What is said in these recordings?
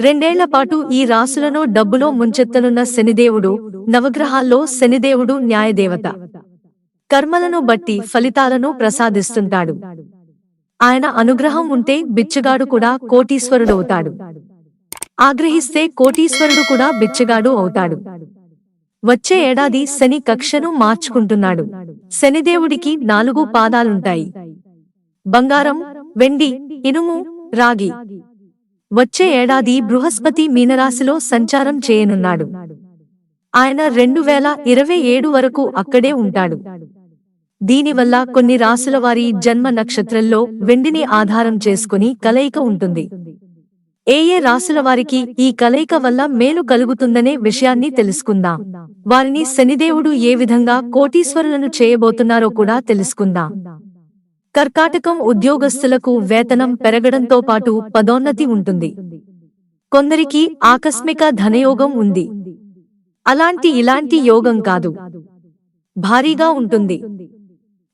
రెండేళ్ళ పాటు ఈ రాసులను డబ్బులో ముంచెత్తనున్న శనిదేవుడు నవగ్రహాల్లో శనిదేవుడు న్యాయదేవత. కర్మలను బట్టి ఫలితాలను ప్రసాదిస్తుంటాడు. ఆయన అనుగ్రహం ఉంటే బిచ్చగాడు కూడా కోటీశ్వరుడవుతాడు. ఆగ్రహిస్తే కోటీశ్వరుడు కూడా బిచ్చగాడు అవుతాడు. వచ్చే ఏడాది శని కక్షను మార్చుకుంటున్నాడు. శనిదేవుడికి నాలుగు పాదాలుంటాయి. బంగారం వెండి ఇనుము రాగి. వచ్చే ఏడాది బృహస్పతి మీనరాశిలో సంచారం చేయనున్నాడు. ఆయన రెండు వేల ఇరవై ఏడు వరకు అక్కడే ఉంటాడు. దీనివల్ల కొన్ని రాశుల వారి జన్మ నక్షత్రంలో వెండిని ఆధారం చేసుకుని కలయిక ఉంటుంది. ఏ ఏ రాశుల వారికి ఈ కలయిక వల్ల మేలు కలుగుతుందనే విషయాన్ని తెలుసుకుందాం. వారిని శనిదేవుడు ఏ విధంగా కోటీశ్వరులను చేయబోతున్నారో కూడా తెలుసుకుందాం. కర్కాటకం ఉద్యోగస్తులకు వేతనం పెరగడంతో పాటు పదోన్నతి ఉంటుంది. కొందరికి ఆకస్మిక ధనయోగం ఉంది. అలాంటి ఇలాంటి యోగం కాదు. భారీగా ఉంటుంది.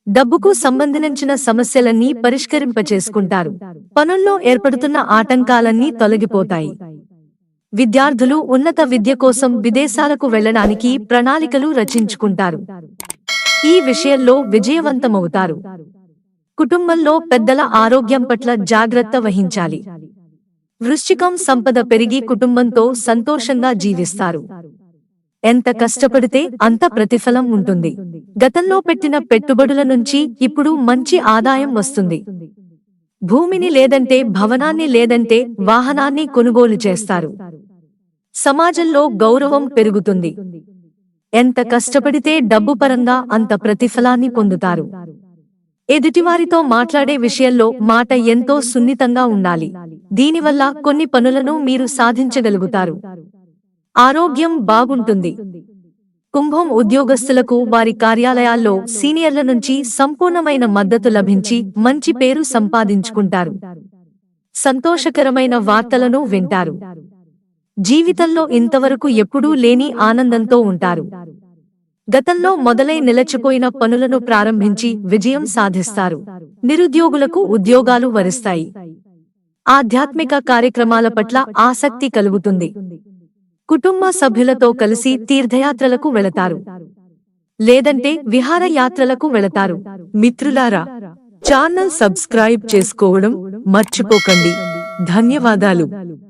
డబ్బుకు సంబంధించిన సమస్యలన్నీ పరిష్కరింపచేసుకుంటారు. పనుల్లో ఏర్పడుతున్న ఆటంకాలన్నీ తొలగిపోతాయి. విద్యార్థులు ఉన్నత విద్య కోసం విదేశాలకు వెళ్ళడానికి ప్రణాళికలు రచించుకుంటారు. ఈ విషయంలో విజయవంతమవుతారు. కుటుంబంలో పెద్దల ఆరోగ్యం పట్ల జాగ్రత్త వహించాలి. వృశ్చికం సంపద పెరిగి కుటుంబంతో సంతోషంగా జీవిస్తారు. ఎంత కష్టపడితే అంత ప్రతిఫలం ఉంటుంది. గతంలో పెట్టిన పెట్టుబడుల నుంచి ఇప్పుడు మంచి ఆదాయం వస్తుంది. భూమిని లేదంటే భవనాన్ని లేదంటే వాహనాన్ని కొనుగోలు చేస్తారు. సమాజంలో గౌరవం పెరుగుతుంది. ఎంత కష్టపడితే డబ్బు పరంగా అంత ప్రతిఫలాన్ని పొందుతారు. ఎదుటివారితో మాట్లాడే విషయంలో మాట ఎంతో సున్నితంగా ఉండాలి. దీనివల్ల కొన్ని పనులను మీరు సాధించగలుగుతారు. ఆరోగ్యం బాగుంటుంది. కుంభం ఉద్యోగస్తులకు వారి కార్యాలయాల్లో సీనియర్ల నుంచి సంపూర్ణమైన మద్దతు లభించి మంచి పేరు సంపాదించుకుంటారు. సంతోషకరమైన వార్తలను వింటారు. జీవితంలో ఇంతవరకు ఎప్పుడూ లేని ఆనందంతో ఉంటారు. గతంలో మొదలై నిలచిపోయిన పనులను ప్రారంభించి విజయం సాధిస్తారు. నిరుద్యోగులకు ఉద్యోగాలు వరిస్తాయి. ఆధ్యాత్మిక కార్యక్రమాల పట్ల ఆసక్తి కలుగుతుంది. కుటుంబ సభ్యులతో కలిసి తీర్థయాత్రలకు వెళతారు. లేదంటే విహారయాత్రలకు వెళతారు. మిత్రులారా ఛానల్ సబ్స్క్రైబ్ చేసుకోవడం మర్చిపోకండి. ధన్యవాదాలు.